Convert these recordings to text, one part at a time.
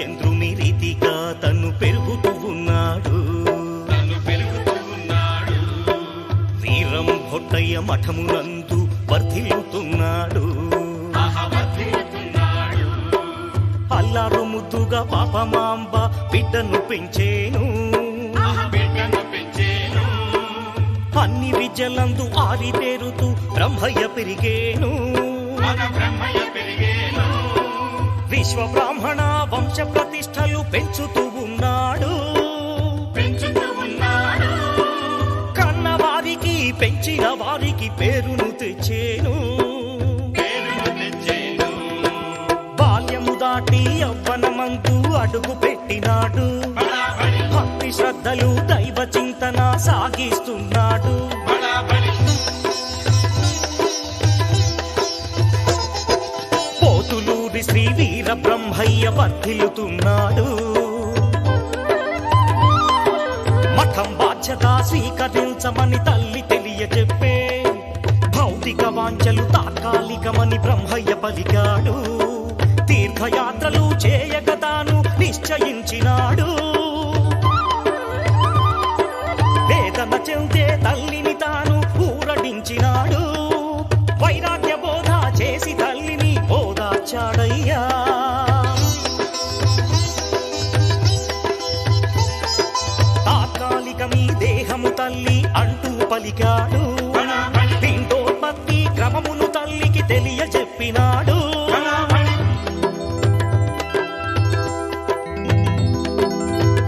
చంద్రుని రీతిగా తను పెరుగుతూ ఉన్నాడు. వీరం భొట్టయ్య మఠమునందు వర్ధిల్లుతున్నాడు. అల్లారు ముద్దుగా పాపమాంబ బిడ్డను పెంచేను. అన్ని విద్యలందు ఆరితేరుతూ బ్రహ్మయ్య పెరిగేను. బ్రహ్మయ్య పెరిగేను. విశ్వ బ్రాహ్మణ వంశ ప్రతిష్టలు పెంచుతూ ఉన్నాడు. కన్న వారికి పెంచిన వారికి పేరును తెచ్చేను. బాల్యము దాటి యవ్వనమంతు అడుగు పెట్టినాడు భక్తి శ్రద్ధలు దైవ బ్రహ్మయ్య వర్ధిల్లుతున్నాడు. మఠం బాధ్యత స్వీకరించమని తల్లి తెలియజెప్పే భౌతిక వాంఛలు తాత్కాలికమని బ్రహ్మయ్య పలికాడు. తీర్థయాత్రలు చేయక తాను నిశ్చయించినాడు. వేదన చెందే తల్లిని తాను ఊరడించినాడు. వైరాగ్య బోధ చేసి తల్లిని బోధాచాడయ్యా పలికాడు. పిండోత్పత్తి క్రమమును తల్లికి తెలియజెప్పినాడు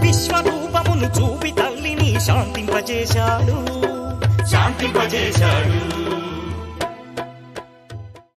విశ్వరూపమును చూపి తల్లిని శాంతింపజేశాడు. శాంతింపజేశాడు.